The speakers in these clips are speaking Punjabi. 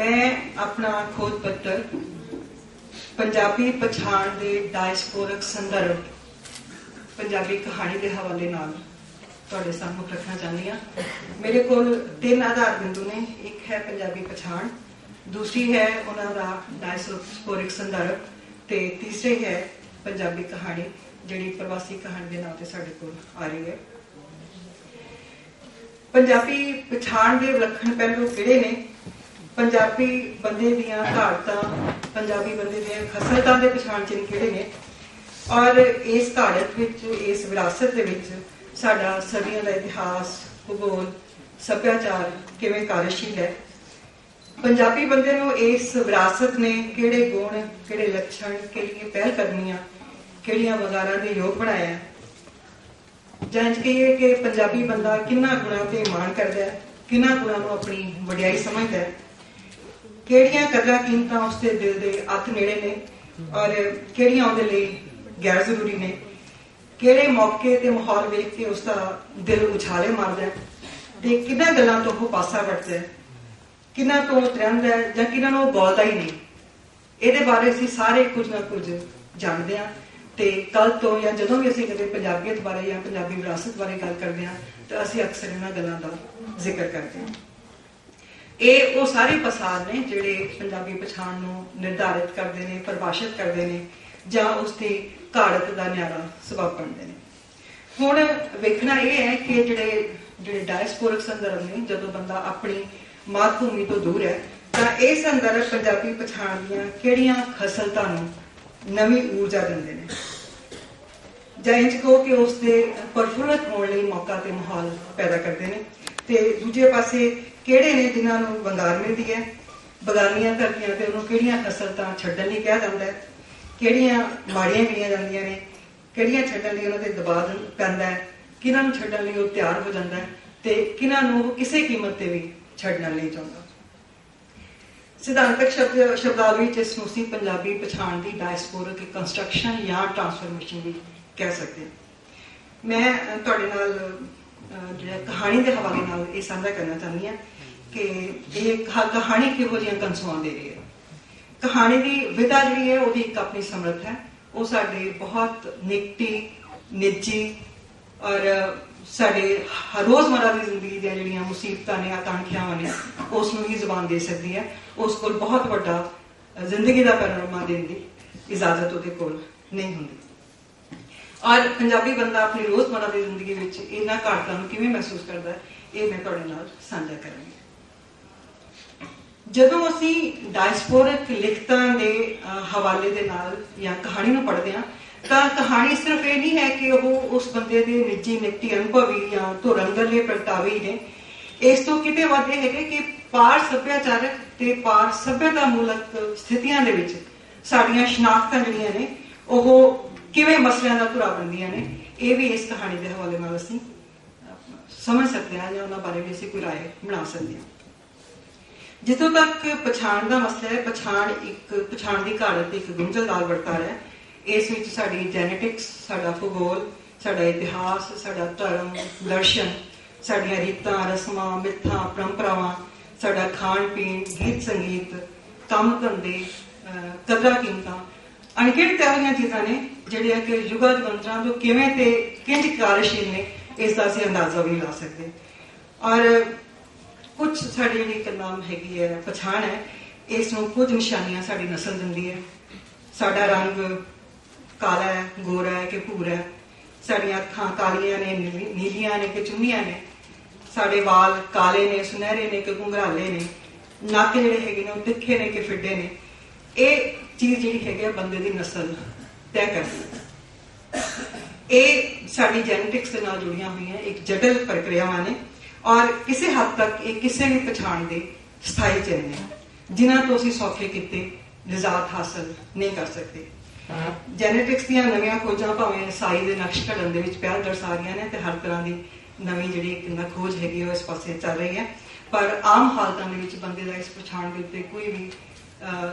ਮੈਂ ਆਪਣਾ ਖੋਜ ਪੱਤਰ ਪੰਜਾਬੀ ਪਛਾਣ ਦੇ ਡਾਇਸਪੋਰਿਕ ਸੰਦਰਭ, ਪੰਜਾਬੀ ਕਹਾਣੀ ਦੇ ਹਵਾਲੇ ਨਾਲ ਤੁਹਾਡੇ ਸਾਹਮਣੇ ਰੱਖਣਾ ਚਾਹੁੰਦੀ ਹਾਂ। ਮੇਰੇ ਕੋਲ ਤਿੰਨ ਆਧਾਰ ਬਿੰਦੂ ਨੇ, ਇੱਕ ਹੈ ਪੰਜਾਬੀ ਪਛਾਣ, ਦੂਸਰੀ ਹੈ ਉਹਨਾਂ ਦਾ ਡਾਇਸਪੋਰਿਕ ਸੰਦਰਭ ਤੇ ਤੀਸਰੀ ਹੈ ਪੰਜਾਬੀ ਕਹਾਣੀ, ਜਿਹੜੀ ਪ੍ਰਵਾਸੀ ਕਹਾਣੀ ਦੇ ਨਾਂ ਤੇ ਸਾਡੇ ਕੋਲ ਆ ਰਹੀ ਹੈ। ਪੰਜਾਬੀ ਪਛਾਣ ਦੇ ਵਿਲੱਖਣ ਪਹਿਲੂ ਕਿਹੜੇ ਨੇ? ਪੰਜਾਬੀ ਬੰਦੇ ਦੀਆਂ ਘਾੜਤਾਂ ਪੰਜਾਬੀ ਬੰਦੇ ਦੀਆਂ ਖਸਲਤਾਂ ਦੇ ਪਛਾਣ ਚਿੰਨ੍ਹ ਕਿਹੜੇ ਨੇ ਔਰ ਇਸ ਘਾੜਤ ਵਿੱਚ, ਇਸ ਵਿਰਾਸਤ ਦੇ ਵਿੱਚ ਸਾਡਾ ਸਦੀਆਂ ਦਾ ਇਤਿਹਾਸ, ਭੂਗੋਲ, ਸੱਭਿਆਚਾਰ ਕਿਵੇਂ ਕਾਰਜਸ਼ੀਲ ਹੈ। ਪੰਜਾਬੀ ਬੰਦੇ ਨੂੰ ਇਸ ਵਿਰਾਸਤ ਨੇ ਕਿਹੜੇ ਗੁਣ, ਕਿਹੜੇ ਲੱਛਣ, ਕਿਹੜੀਆਂ ਪਹਿਲ ਕਦਮੀਆਂ ਕਿਹੜੀਆਂ ਵਗਾਰਾਂ ਦੇ ਯੋਗ ਬਣਾਇਆ ਜਾਂਚ ਕਹੀਏ ਕਿ ਪੰਜਾਬੀ ਬੰਦਾ ਕਿੰਨਾ ਗੁਣਾਂ ਤੇ ਮਾਣ ਕਰਦਾ ਹੈ, ਕਿੰਨਾ ਗੁਣਾਂ ਨੂੰ ਆਪਣੀ ਵਡਿਆਈ ਸਮਝਦਾ ਹੈ। ਕਿਹੜੀਆਂ ਕਦਰਾਂ ਕੀਮਤਾਂ ਉਸਦੇ ਦਿਲ ਦੇ ਅੱਤ ਨੇੜੇ ਨੇ ਔਰ ਕਿਹੜੀਆਂ ਉਹਦੇ ਲਈ ਗੈਰ ਜ਼ਰੂਰੀ ਨੇ? ਕਿਹੜੇ ਮੌਕੇ ਤੇ ਮਾਹੌਲ ਵੇਖ ਕੇ ਉਸਦਾ ਦਿਲ ਉਛਾਲੇ ਮਾਰਦਾ ਹੈ? ਤੇ ਕਿੰਨਾ ਗੱਲਾਂ ਤੋਂ ਉਹ ਪਾਸਾ ਵਟਦਾ ਹੈ? ਕਿੰਨਾ ਤੋਂ ਤਰੰਦਾ ਹੈ ਜਾਂ ਕਿੰਨਾ ਨੂੰ ਉਹ ਹੀ ਨਹੀਂ? ਇਹਦੇ ਬਾਰੇ ਅਸੀਂ ਸਾਰੇ ਕੁਝ ਨਾ ਕੁਝ ਜਾਣਦੇ ਹਾਂ ਤੇ ਕੱਲ ਤੋਂ ਜਾਂ ਜਦੋਂ ਵੀ ਅਸੀਂ ਕਦੇ ਪੰਜਾਬੀਅਤ ਬਾਰੇ ਜਾਂ ਪੰਜਾਬੀ ਵਿਰਾਸਤ ਬਾਰੇ ਗੱਲ ਕਰਦੇ ਹਾਂ ਤਾਂ ਅਸੀਂ ਅਕਸਰ ਇਹਨਾਂ ਗੱਲਾਂ ਦਾ ਜ਼ਿਕਰ ਕਰਦੇ ਹਾਂ। ਇਹ ਉਹ ਸਾਰੇ ਪਸਾਰ ਨੇ ਜਿਹੜੇ ਪੰਜਾਬੀ ਪਛਾਣ ਨੂੰ ਨਿਰਧਾਰਿਤ ਕਰਦੇ ਨੇ, ਪਰਿਭਾਸ਼ਿਤ ਕਰਦੇ ਨੇ ਜਾਂ ਉਸ ਦੀ ਘਾੜਤ ਦਾ ਨਿਆਰਾ ਸਬਬ ਬਣਦੇ ਨੇ। ਹੁਣ ਵੇਖਣਾ ਇਹ ਹੈ ਕਿ ਜਿਹੜੇ ਜਿਹੜੇ ਡਾਇਸਪੋਰਿਕ ਸੰਦਰਭ ਨੇ, ਜਦੋਂ ਬੰਦਾ ਆਪਣੀ ਮਾਤ ਭੂਮੀ ਤੋਂ ਦੂਰ ਹੈ, ਤਾਂ ਇਹ ਸੰਦਰਭ ਪੰਜਾਬੀ ਪਛਾਣ ਦੀਆਂ ਕਿਹੜੀਆਂ ਖਸਲਤਾਂ ਨੂੰ ਨਵੀਂ ਊਰਜਾ ਦਿੰਦੇ ਨੇ? ਜਾਂ ਇੰਜ ਕਹੋ ਕਿ ਉਸ ਦੇ ਪਰਫੁੱਲਤ ਹੋਣ ਲਈ ਮੌਕਾ ਤੇ ਮਾਹੌਲ ਪੈਦਾ ਕਰਦੇ ਨੇ। ਤੇ ਦੂਜੇ ਪਾਸੇ ਕਿਹੜੇ ਨੇ ਜਿਨ੍ਹਾਂ ਨੂੰ ਵੰਗਾਰ ਮਿਲਦੀ ਹੈ? ਬਗਾਨੀਆਂ ਧਰਤੀਆਂ ਤੇ ਉਹਨੂੰ ਕਿਹੜੀਆਂ ਖਸਲਤਾਂ ਛੱਡਣ ਲਈ ਕਿਹਾ ਜਾਂਦਾ ਹੈ? ਕਿਹੜੀਆਂ ਮਾੜੀਆਂ ਗਿਣੀਆਂ ਜਾਂਦੀਆਂ ਨੇ? ਕਿਹੜੀਆਂ ਛੱਡਣ ਲਈ ਉਹਨਾਂ ਤੇ ਦਬਾਅ ਪੈਂਦਾ ਹੈ? ਕਿਹਨਾਂ ਨੂੰ ਛੱਡਣ ਲਈ ਉਹ ਤਿਆਰ ਹੋ ਜਾਂਦਾ ਹੈ? ਤੇ ਕਿਹਨਾਂ ਨੂੰ ਉਹ ਕਿਸੇ ਕੀਮਤ ਤੇ ਵੀ ਛੱਡਣਾ ਨਹੀਂ ਚਾਹੁੰਦਾ? ਸਿਧਾਂਤਕ ਸ਼ਬਦ, ਸ਼ਬਦਾਵਲੀ ਚ ਇਸ ਨੂੰ ਸੀ ਪੰਜਾਬੀ ਪਛਾਣ ਦੀ ਡਾਇਸਪੋਰਿਕ ਕੰਸਟਰਕਸ਼ਨ ਜਾਂ ਟ੍ਰਾਂਸਫਰਮੇਸ਼ਨ ਵੀ ਕਹਿ ਸਕਦੇ ਮੈਂ ਤੁਹਾਡੇ ਨਾਲ ਜਿਹੜਾ ਕਹਾਣੀ ਦੇ ਹਵਾਲੇ ਨਾਲ ਇਹ ਸਾਂਝਾ ਕਰਨਾ ਚਾਹੁੰਦੀ ਹਾਂ ਕਿ ਇਹ ਕਹਾਣੀ ਕਿਹੋ ਜਿਹੀਆਂ ਕੰਸੂਆਂ ਦੇ ਰਹੀ ਹੈ। ਕਹਾਣੀ ਦੀ ਵਿਧਾ ਜਿਹੜੀ ਹੈ, ਉਹਦੀ ਇੱਕ ਆਪਣੀ ਸਮਰੱਥ ਹੈ। ਉਹ ਸਾਡੇ ਬਹੁਤ ਨਿੱਕੀ ਨਿੱਜੀ ਔਰ ਸਾਡੇ ਹ- ਰੋਜ਼ਮਰਰਾ ਦੀ ਜ਼ਿੰਦਗੀ ਦੀਆਂ ਜਿਹੜੀਆਂ ਮੁਸੀਬਤਾਂ ਨੇ, ਆਕਾਂਖਿਆਵਾਂ ਨੇ, ਉਸ ਨੂੰ ਹੀ ਜ਼ੁਬਾਨ ਦੇ ਸਕਦੀ ਹੈ। ਉਸ ਕੋਲ ਬਹੁਤ ਵੱਡਾ ਜ਼ਿੰਦਗੀ ਦਾ ਪੈਨੋਰਾਮਾ ਦੇਣ ਦੀ ਇਜਾਜ਼ਤ ਉਹਦੇ ਕੋਲ ਨਹੀਂ ਹੁੰਦੀ। ਔਰ ਪੰਜਾਬੀ ਬੰਦਾ ਆਪਣੀ ਰੋਜ਼ਮਰਰਾ ਦੀ ਜ਼ਿੰਦਗੀ ਵਿੱਚ ਇਹਨਾਂ ਘਾਟਾਂ ਨੂੰ ਕਿਵੇਂ ਮਹਿਸੂਸ ਕਰਦਾ ਹੈ, ਇਹ ਮੈਂ ਤੁਹਾਡੇ ਨਾਲ ਸਾਂਝਾ ਕਰਾਂਗੀ। ਜਦੋਂ ਅਸੀਂ ਡਾਇਸਪੋਰਿਕ ਲਿਖਤਾਂ ਦੇ ਹਵਾਲੇ ਦੇ ਨਾਲ ਜਾਂ ਕਹਾਣੀ ਨੂੰ ਪੜ੍ਹਦੇ ਹਾਂ, ਤਾਂ ਕਹਾਣੀ ਸਿਰਫ ਇਹ ਨਹੀਂ ਹੈ ਕਿ ਉਹ ਉਸ ਬੰਦੇ ਦੇ ਨਿੱਜੀ ਨਿੱਤੀ ਅਨੁਭਵੀ ਜਾਂ ਧੁਰ ਪ੍ਰਗਟਾਵੇ ਨੇ। ਇਸ ਤੋਂ ਕਿਤੇ ਵੱਧ ਇਹ ਹੈਗੇ ਕਿ ਪਾਰ ਸੱਭਿਆਚਾਰਕ ਤੇ ਪਾਰ ਸੱਭਿਅਤਾ ਮੂਲਕ ਸਥਿਤੀਆਂ ਦੇ ਵਿੱਚ ਸਾਡੀਆਂ ਸ਼ਨਾਖਤਾਂ ਜਿਹੜੀਆਂ ਨੇ, ਉਹ ਕਿਵੇਂ ਮਸਲਿਆਂ ਦਾ ਧੁਰਾ ਬਣਦੀਆਂ ਨੇ ਇਹ ਵੀ ਇਸ ਕਹਾਣੀ ਦੇ ਹਵਾਲੇ ਨਾਲ ਅਸੀਂ ਅਹ, ਸਮਝ ਸਕਦੇ ਹਾਂ ਜਾਂ ਉਹਨਾਂ ਬਾਰੇ ਵੀ ਅਸੀਂ ਕੋਈ رائے ਬਣਾ ਸਕਦੇ ਹਾਂ ਜਿੱਥੋਂ ਤੱਕ ਪਛਾਣ ਦਾ ਮਸਲਾ ਹੈ ਪਛਾਣ ਇੱਕ ਪਛਾਣ ਦੀ ਘਾੜਤ ਇੱਕ ਗੁੰਝਲਦਾਰ ਵਰਤਾਰਾ ਹੈ ਇਸ ਵਿੱਚ ਸਾਡੀ ਜੈਨੇਟਿਕਸ ਸਾਡਾ ਭੂਗੋਲ ਸਾਡਾ ਇਤਿਹਾਸ ਸਾਡਾ ਧਰਮ ਦਰਸ਼ਨ ਸਾਡੀਆਂ ਰੀਤਾਂ ਰਸਮਾਂ ਮਿੱਥਾਂ ਪਰੰਪਰਾਵਾਂ ਸਾਡਾ ਖਾਣ ਪੀਣ ਗੀਤ ਸੰਗੀਤ ਕੰਮ ਧੰਦੇ ਅਹ, ਕਦਰਾਂ ਕੀਮਤਾਂ ਅਣਗਿਣਤ ਇਹੋ ਜਿਹੀਆਂ ਚੀਜ਼ਾਂ ਨੇ ਜਿਹੜੀਆਂ ਕਿ ਯੁਗਾ ਮੰਤਰਾਂ ਤੋਂ ਕਿਵੇਂ ਤੇ ਕਿੰਜ ਕਾਰਜਸ਼ੀਲ ਨੇ, ਇਸ ਦਾ ਅਸੀਂ ਅੰਦਾਜ਼ਾ ਵੀ ਲਾ ਸਕਦੇ ਔਰ ਕੁਝ ਸਾਡੀ ਜਿਹੜੀ ਇੱਕ ਹੈਗੀ ਹੈ, ਪਛਾਣ ਹੈ, ਇਸ ਨੂੰ ਕੁਝ ਨਿਸ਼ਾਨੀਆਂ ਸਾਡੀ ਨਸਲ ਦਿੰਦੀ ਹੈ। ਸਾਡਾ ਰੰਗ ਕਾਲਾ ਹੈ, ਗੋਰਾ ਹੈ ਕਿ ਭੂਰਾ ਹੈ। ਸਾਡੀਆਂ ਅੱਖਾਂ ਕਾਲੀਆਂ ਨੇ ਨੀਲੀਆਂ ਨੇ ਕਿ ਚੁੰਨੀਆਂ ਨੇ। ਸਾਡੇ ਵਾਲ ਕਾਲੇ ਨੇ, ਸੁਨਹਿਰੇ ਨੇ ਕਿ ਘੁੰਗਰਾਲੇ ਨੇ। ਨੱਕ ਜਿਹੜੇ ਹੈਗੇ ਨੇ ਉਹ ਤਿੱਖੇ ਨੇ ਕਿ ਫਿੱਡੇ ਨੇ। ਇਹ ਚੀਜ਼ ਜਿਹੜੀ ਹੈਗੀ ਆ ਬੰਦੇ ਦੀ ਨਸਲ। ਤੈਅ ਕਰਦੀ ਇਹ ਸਾਡੀ ਜੈਨੇਟਿਕਸ ਦੇ ਨਾਲ ਜੁੜੀਆਂ ਹੋਈਆਂ ਇੱਕ ਜਟਿਲ ਪ੍ਰਕਿਰਿਆਵਾਂ ਨੇ ਔਰ ਕਿਸੇ ਹੱਦ ਤੱਕ ਇਹ ਕਿਸੇ ਵੀ ਪਛਾਣ ਦੇ ਸਥਾਈ ਚਿੰਨ੍ਹ ਨੇ ਜਿਨ੍ਹਾਂ ਤੋਂ ਅਸੀਂ ਸੌਖੇ ਕਿਤੇ ਨਿਜ਼ਾਤ ਹਾਸਲ ਨਹੀਂ ਕਰ ਸਕਦੇ। ਜੈਨੇਟਿਕਸ ਦੀਆਂ ਨਵੀਆਂ ਖੋਜਾਂ ਭਾਵੇਂ ਸਾਈ ਦੇ ਨਕਸ਼ ਘੜਨ ਦੇ ਵਿੱਚ ਪਹਿਲ ਦਰਸਾ ਰਹੀਆਂ ਨੇ ਤੇ ਹਰ ਤਰ੍ਹਾਂ ਦੀ ਨਵੀਂ ਜਿਹੜੀ ਇੱਕ ਖੋਜ ਹੈਗੀ ਉਹ ਇਸ ਪਾਸੇ ਚੱਲ ਰਹੀ ਹੈ। ਪਰ ਆਮ ਹਾਲਤਾਂ ਦੇ ਵਿੱਚ ਬੰਦੇ ਦਾ ਇਸ ਪਛਾਣ ਦੇ ਉੱਤੇ ਕੋਈ ਵੀ ਅਹ,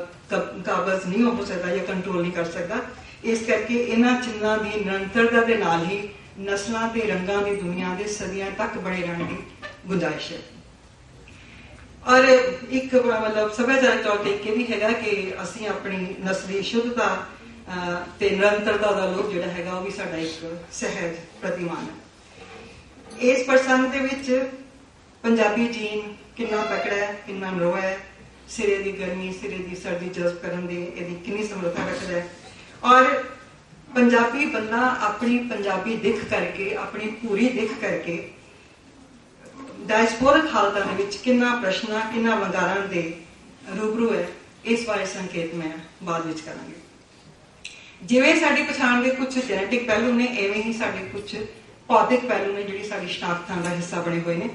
ਕਾਬਜ਼ ਨਹੀਂ ਹੋ ਸਕਦਾ ਜਾਂ ਕੰਟਰੋਲ ਨਹੀਂ ਕਰ ਸਕਦਾ। ਇਸ ਕਰਕੇ ਇਹਨਾਂ ਚਿੰਨ੍ਹਾਂ ਦੀ ਨਿਰੰਤਰਤਾ ਦੇ ਨਾਲ ਹੀ ਨਸਲਾਂ ਤੇ ਰੰਗਾਂ ਦੀ ਦੁਨੀਆ ਦੇ ਸਦੀਆਂ ਤੱਕ ਬਣੇ ਰਹਿਣ ਦੀ ਗੁੰਜਾਇਸ਼ ਹੈ। ਔਰ ਇੱਕ ਮਤਲਬ ਸੱਭਿਆਚਾਰਕ ਤੌਰ ਤੇ ਇਹ ਵੀ ਹੈਗਾ ਕਿ ਅਸੀਂ ਆਪਣੀ ਨਸਲੀ ਸ਼ੁੱਧਤਾ ਤੇ ਨਿਰੰਤਰਤਾ ਦਾ ਲੋਭ ਜਿਹੜਾ ਹੈਗਾ ਉਹ ਵੀ ਸਾਡਾ ਇੱਕ ਸਹਿਜ ਪ੍ਰਤੀਮਾਨ ਹੈ। ਇਸ ਪ੍ਰਸੰਗ ਦੇ ਵਿੱਚ ਪੰਜਾਬੀ ਜੀਨ ਕਿੰਨਾ ਤਕੜਾ ਹੈ, ਕਿੰਨਾ ਨਰੋਆ ਹੈ, ਸਿਰੇ ਦੀ ਗਰਮੀ, ਸਿਰੇ ਦੀ ਸਰਦੀ, ਜਜ਼ਬ ਕਰਨ ਦੀ ਇਹਦੀ ਕਿੰਨੀ ਸਮਰੱਥਾ ਰੱਖਦਾ ਹੈ ਔਰ ਪੰਜਾਬੀ ਬੰਦਾ ਆਪਣੀ ਪੰਜਾਬੀ ਦਿੱਖ ਕਰਕੇ ਆਪਣੀ ਪੂਰੀ ਦਿੱਖ ਕਰਕੇ ਡਾਇਸਪੋਰਿਕ ਹਾਲਤਾਂ ਦੇ ਵਿੱਚ ਕਿੰਨਾ ਪ੍ਰਸ਼ਨਾਂ ਕਿੰਨਾ ਵੰਗਾਰਾਂ ਦੇ ਰੂਬਰੂ ਹੈ ਇਸ ਬਾਰੇ ਸੰਕੇਤ ਮੈਂ ਬਾਅਦ ਵਿੱਚ ਕਰਾਂਗੀ। ਜਿਵੇਂ ਸਾਡੀ ਪਛਾਣ ਦੇ ਕੁਝ ਜੈਨੇਟਿਕ ਪਹਿਲੂ ਨੇ ਐਵੇਂ ਹੀ ਸਾਡੇ ਕੁਝ ਭੌਤਿਕ ਪਹਿਲੂ ਨੇ ਜਿਹੜੀ ਸਾਡੀ ਸ਼ਨਾਖਤਾਂ ਦਾ ਹਿੱਸਾ ਬਣੇ ਹੋਏ ਨੇ।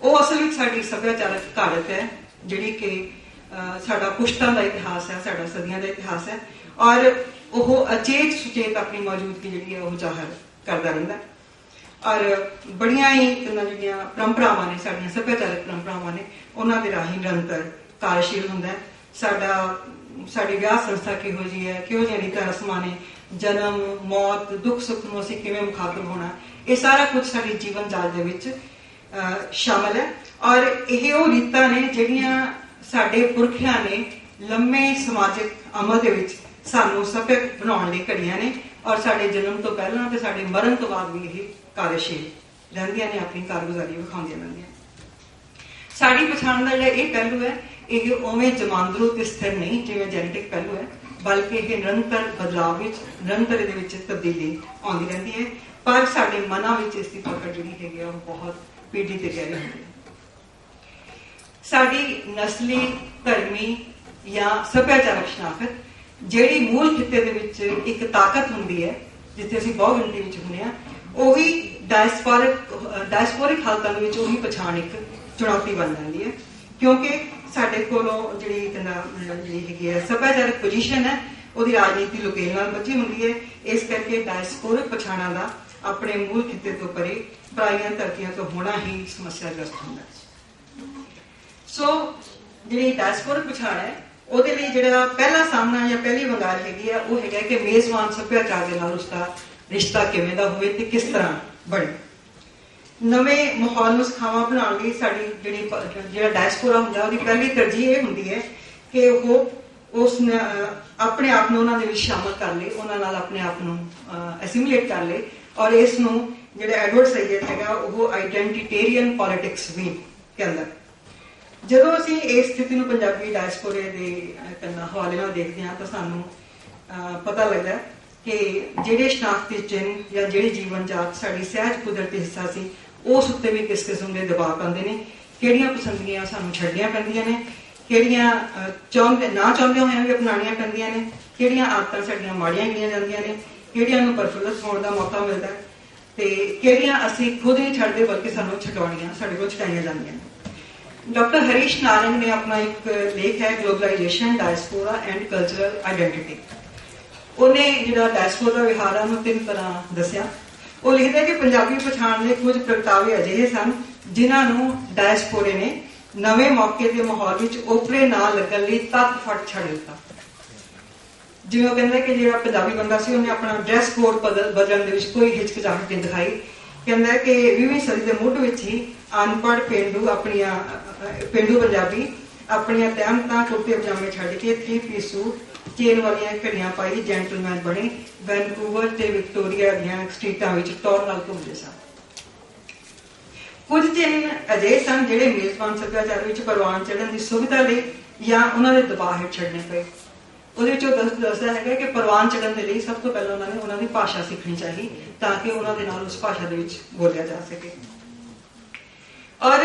ਉਹ ਅਸਲ ਵਿੱਚ ਸਾਡੀ ਸੱਭਿਆਚਾਰਕ ਘਾੜਤ ਹੈ ਜਿਹੜੀ ਕਿ ਅਹ, ਸਾਡਾ ਪੁਸ਼ਤਾਂ ਦਾ ਇਤਿਹਾਸ ਹੈ ਸਾਡਾ ਸਦੀਆਂ ਦਾ ਇਤਿਹਾਸ ਹੈ। ਔਰ ਉਹ ਅਚੇਤ ਸੁਚੇਤ ਆਪਣੀ ਮੌਜੂਦਗੀ ਜਿਹੜੀ ਹੈ ਉਹ ਜ਼ਾਹਰ ਕਰਦਾ ਰਹਿੰਦਾ ਔਰ ਬੜੀਆਂ ਹੀ ਇਹਨਾਂ ਜਿਹੜੀਆਂ ਪਰੰਪਰਾਵਾਂ ਨੇ ਸਾਡੀਆਂ ਸੱਭਿਆਚਾਰਕ ਪਰੰਪਰਾਵਾਂ ਨੇ ਉਹਨਾਂ ਦੇ ਰਾਹੀਂ ਨਿਰੰਤਰ ਕਾਰਜਸ਼ੀਲ ਹੁੰਦਾ ਸਾਡਾ ਸਾਡੀ ਵਿਆਹ ਸੰਸਥਾ ਕਿਹੋ ਜੀ ਹੈ ਕਿਹੋ ਜਿਹੀਆਂ ਰੀਤਾਂ ਰਸਮਾਂ ਨੇ ਜਨਮ ਮੌਤ ਦੁੱਖ ਸੁੱਖ ਨੂੰ ਅਸੀਂ ਕਿਵੇਂ ਮੁਖਾਤਬ ਹੋਣਾ ਇਹ ਸਾਰਾ ਕੁਝ ਸਾਡੀ ਜੀਵਨ ਜਾਲ ਦੇ ਵਿੱਚ ਅਹ, ਸ਼ਾਮਲ ਹੈ। ਔਰ ਇਹ ਉਹ ਰੀਤਾਂ ਨੇ ਜਿਹੜੀਆਂ ਸਾਡੇ ਪੁਰਖਿਆਂ ਨੇ ਲੰਮੇ ਸਮਾਜਿਕ ਅਮਲ ਦੇ ਵਿੱਚ ਸਾਨੂੰ ਸਭਿਅਕ ਬਣਾਉਣ ਲਈ ਘੜੀਆਂ ਨੇ ਔਰ ਸਾਡੇ ਜਨਮ ਤੋਂ ਪਹਿਲਾਂ ਤੇ ਸਾਡੇ ਮਰਨ ਤੋਂ ਬਾਅਦ ਵੀ ਇਹ ਕਾਰਜਸ਼ੀਲ ਰਹਿੰਦੀਆਂ ਨੇ, ਆਪਣੀ ਕਾਰਗੁਜ਼ਾਰੀ ਵਿਖਾਉਂਦੀਆਂ ਰਹਿੰਦੀਆਂ ਸਾਡੀ ਪਛਾਣ ਦਾ ਜਿਹੜਾ ਇਹ ਪਹਿਲੂ ਹੈ, ਇਹ ਉਵੇਂ ਜਮਾਂਦਰੂ ਤੇ ਸਥਿਰ ਨਹੀਂ ਜਿਵੇਂ ਜੈਨੇਟਿਕ ਪਹਿਲੂ ਹੈ, ਬਲਕਿ ਇਹ ਨਿਰੰਤਰ ਬਦਲਾਅ ਵਿੱਚ, ਨਿਰੰਤਰ ਇਹਦੇ ਵਿੱਚ ਤਬਦੀਲੀ ਆਉਂਦੀ ਰਹਿੰਦੀ ਹੈ। ਪਰ ਸਾਡੇ ਮਨਾਂ ਵਿੱਚ ਇਸ ਦੀ ਪਕੜ ਜਿਹੜੀ ਹੈਗੀ ਆ, ਉਹ ਬਹੁਤ ਪੀੜੀ ਤੇ ਗਹਿਰੀ ਹੁੰਦੀ ਹੈ। ਸਾਡੀ ਨਸਲੀ, ਧਰਮੀ ਜਾਂ ਸੱਭਿਆਚਾਰਕ ਸ਼ਨਾਖਤ ਜਿਹੜੀ ਮੂਲ ਖਿੱਤੇ ਦੇ ਵਿੱਚ ਇੱਕ ਤਾਕਤ ਹੁੰਦੀ ਹੈ, ਜਿੱਥੇ ਅਸੀਂ ਬਹੁ ਗਿਣਤੀ ਵਿੱਚ ਹੁੰਦੇ ਆ ਉਹੀ ਡਾਇਸਪੋਰਿਕ ਡਾਇਸਪੋਰਿਕ ਹਾਲਤਾਂ ਦੇ ਵਿੱਚ ਉਹੀ ਪਛਾਣ ਇੱਕ ਚੁਣੌਤੀ ਬਣ ਜਾਂਦੀ ਹੈ। ਕਿਉਂਕਿ ਸਾਡੇ ਕੋਲੋਂ ਜਿਹੜੀ ਕਹਿੰਦਾ ਜਿਹੜੀ ਹੈਗੀ ਹੈ, ਸੱਭਿਆਚਾਰਕ ਪੋਜੀਸ਼ਨ ਹੈ, ਉਹਦੀ ਰਾਜਨੀਤੀ ਲੁਕੇਲ ਨਾਲ ਬੱਝੀ ਹੁੰਦੀ ਹੈ। ਇਸ ਕਰਕੇ ਡਾਇਸਪੋਰਿਕ ਪਛਾਣਾਂ ਦਾ ਆਪਣੇ ਮੂਲ ਖਿੱਤੇ ਤੋਂ ਪਰੇ ਪਰਾਈਆਂ ਧਰਤੀਆਂ ਤੋਂ ਹੋਣਾ ਹੀ ਸਮੱਸਿਆਗ੍ਰਸਤ ਹੁੰਦਾ ਸੋ ਜਿਹੜੀ ਡਾਇਸਪੋਰਿਕ ਪਛਾਣ ਹੈ ਉਹਦੇ ਲਈ ਜਿਹੜਾ ਪਹਿਲਾ ਸਾਹਮਣਾ ਜਾਂ ਪਹਿਲੀ ਵੰਗਾਰ ਹੈਗੀ ਆ, ਉਹ ਹੈਗਾ ਕਿ ਮੇਜ਼ਬਾਨ ਸੱਭਿਆਚਾਰ ਦੇ ਨਾਲ ਉਸਦਾ ਰਿਸ਼ਤਾ ਕਿਵੇਂ ਦਾ ਹੋਵੇ ਤੇ ਕਿਸ ਤਰ੍ਹਾਂ ਬਣੇ। ਨਵੇਂ ਮਾਹੌਲ ਨੂੰ ਸਖਾਵਾਂ ਬਣਾਉਣ ਲਈ ਸਾਡੀ ਜਿਹੜੀ ਜਿਹੜਾ ਡਾਇਸਪੋਰਾ ਹੁੰਦਾ, ਉਹਦੀ ਪਹਿਲੀ ਤਰਜੀਹ ਇਹ ਹੁੰਦੀ ਹੈ ਕਿ ਉਹ ਉਸ ਆਪਣੇ ਆਪ ਨੂੰ ਉਹਨਾਂ ਦੇ ਵਿੱਚ ਸ਼ਾਮਲ ਕਰ ਲੇ ਉਹਨਾਂ ਨਾਲ ਆਪਣੇ ਆਪ ਨੂੰ ਐਸਿਮੀਲੇਟ ਕਰ ਲੇ ਔਰ ਇਸ ਨੂੰ ਜਿਹੜਾ ਐਡਵਰਡ ਸਈਅਦ ਹੈਗਾ, ਉਹ ਆਈਡੈਂਟੀਟੇਰੀਅਨ ਪੋਲਿਟਿਕਸ ਵੀ ਕਹਿੰਦਾ ਜਦੋਂ ਅਸੀਂ ਇਸ ਸਥਿਤੀ ਨੂੰ ਪੰਜਾਬੀ ਡਾਇਸਪੋਰੇ ਦੇ ਅਹ, ਹਵਾਲੇ ਨਾਲ ਦੇਖਦੇ ਹਾਂ ਤਾਂ ਸਾਨੂੰ ਅਹ, ਪਤਾ ਲੱਗਦਾ ਕਿ ਜਿਹੜੇ ਸ਼ਨਾਖਤੀ ਚਿੰਨ੍ਹ ਜਾਂ ਜਿਹੜੀ ਜੀਵਨ ਜਾਤ ਸਾਡੀ ਸਹਿਜ ਕੁਦਰਤੀ ਹਿੱਸਾ ਸੀ ਉਸ ਉੱਤੇ ਵੀ ਕਿਸ ਕਿਸਮ ਦੇ ਦਬਾਅ ਪੈਂਦੇ ਨੇ ਕਿਹੜੀਆਂ ਪਸੰਦੀਆਂ ਸਾਨੂੰ ਛੱਡਣੀਆਂ ਪੈਂਦੀਆਂ ਨੇ ਕਿਹੜੀਆਂ ਚਾਹੁੰਦੇ ਨਾ ਚਾਹੁੰਦੇ ਹੋਇਆਂ ਵੀ ਅਪਣਾਉਣੀਆਂ ਪੈਂਦੀਆਂ ਨੇ ਕਿਹੜੀਆਂ ਆਦਤਾਂ ਸਾਡੀਆਂ ਮਾੜੀਆਂ ਗਈਆਂ ਜਾਂਦੀਆਂ ਨੇ ਕਿਹੜੀਆਂ ਨੂੰ ਪਰਫੁੱਲਤ ਹੋਣ ਦਾ ਮੌਕਾ ਮਿਲਦਾ ਤੇ ਕਿਹੜੀਆਂ ਅਸੀਂ ਖੁਦ ਨਹੀਂ ਛੱਡਦੇ ਬਲਕਿ ਸਾਨੂੰ ਛਡਾਉਣੀਆਂ ਸਾਡੇ ਕੋਲ ਛਡਾਈਆਂ ਜਾਂਦੀਆਂ ਨੇ। ਡਾਕਟਰ ਹਰੀਸ਼ ਨਾਰੰਗ ਨੇ ਆਪਣਾ ਇੱਕ ਲੇਖ ਹੈ globalization diaspora and cultural identity ਉਹਨੇ ਜਿਹੜਾ ਡਾਇਸਪੋਰਾ ਵਿਹਾਰਾਂ ਨੂੰ ਤਿੰਨ ਤਰ੍ਹਾਂ ਦੱਸਿਆ। ਉਹ ਲਿਖਦਾ ਕਿ ਪੰਜਾਬੀ ਪਛਾਣ ਦੇ ਕੁਝ ਪ੍ਰਗਟਾਵੇ ਅਜਿਹੇ ਸਨ, ਜਿਨ੍ਹਾਂ ਨੂੰ ਡਾਇਸਪੋਰੇ ਨੇ ਨਵੇਂ ਮੌਕੇ ਦੇ ਮਾਹੌਲ ਵਿੱਚ ਓਪਰੇ ਨਾ ਲੱਗਣ ਲਈ ਤੱਤ ਫਟ ਛੱਡ ਦਿੱਤਾ। ਜਿਵੇਂ ਉਹ ਕਹਿੰਦਾ ਕਿ ਜਿਹੜਾ ਪੰਜਾਬੀ ਬੰਦਾ ਸੀ, ਉਹਨੇ ਆਪਣਾ ਡਰੈਸ ਕੋਡ ਬਦਲ ਬਦਲਣ ਦੇ ਵਿੱਚ ਕੋਈ ਹਿਚਕਚਾਹਟ ਨਹੀਂ ਦਿਖਾਈ। ਕਹਿੰਦਾ ਕਿ 20ਵੀਂ ਸਦੀ ਦੇ ਮੁੱਢ ਵਿੱਚ ਹੀ ਅਨਪੜ ਪਿੰਡੂ ਆਪਣੀਆਂ ਅ, ਪਿੰਡੂ ਪੰਜਾਬੀ ਆਪਣੀਆਂ ਤਹਿਮਤਾਂ ਕੁੜਤੇ ਪਜਾਮੇ ਛੱਡ ਕੇ ਥ੍ਰੀ ਪੀਸ ਸੂਟ ਚੇਨ ਵਾਲੀਆਂ ਘੜੀਆਂ ਪਾਈ ਜੈਂਟਲਮੈਨ ਬਣੇ ਵੈਨਕੂਵਰ ਤੇ ਵਿਕਟੋਰੀਆ ਦੀਆਂ ਸਟਰੀਟਾਂ ਵਿੱਚ ਟੌਰ ਨਾਲ ਘੁੰਮਦੇ ਸਨ ਕੁਝ ਚਿੰਨ ਅਜਿਹੇ ਸਨ ਜਿਹੜੇ ਮੇਜ਼ਬਾਨ ਸੱਭਿਆਚਾਰ ਵਿੱਚ ਪ੍ਰਵਾਨ ਚੜਨ ਦੀ ਸੁਵਿਧਾ ਲਈ ਜਾਂ ਉਹਨਾਂ ਦੇ ਦਬਾਅ ਹੇਠ ਛੱਡਣੇ ਪਏ। ਉਹਦੇ ਵਿੱਚ ਉਹ ਦੱਸ- ਦੱਸਦਾ ਹੈਗਾ ਕਿ ਪ੍ਰਵਾਨ ਚੜਨ ਦੇ ਲਈ ਸਭ ਤੋਂ ਪਹਿਲਾਂ ਉਹਨਾਂ ਨੇ ਉਹਨਾਂ ਦੀ ਭਾਸ਼ਾ ਸਿੱਖਣੀ ਚਾਹੀ ਤਾਂ ਕਿ ਉਹਨਾਂ ਦੇ ਨਾਲ ਉਸ ਭਾਸ਼ਾ ਦੇ ਵਿੱਚ ਬੋਲਿਆ ਜਾ ਸਕੇ। ਔਰ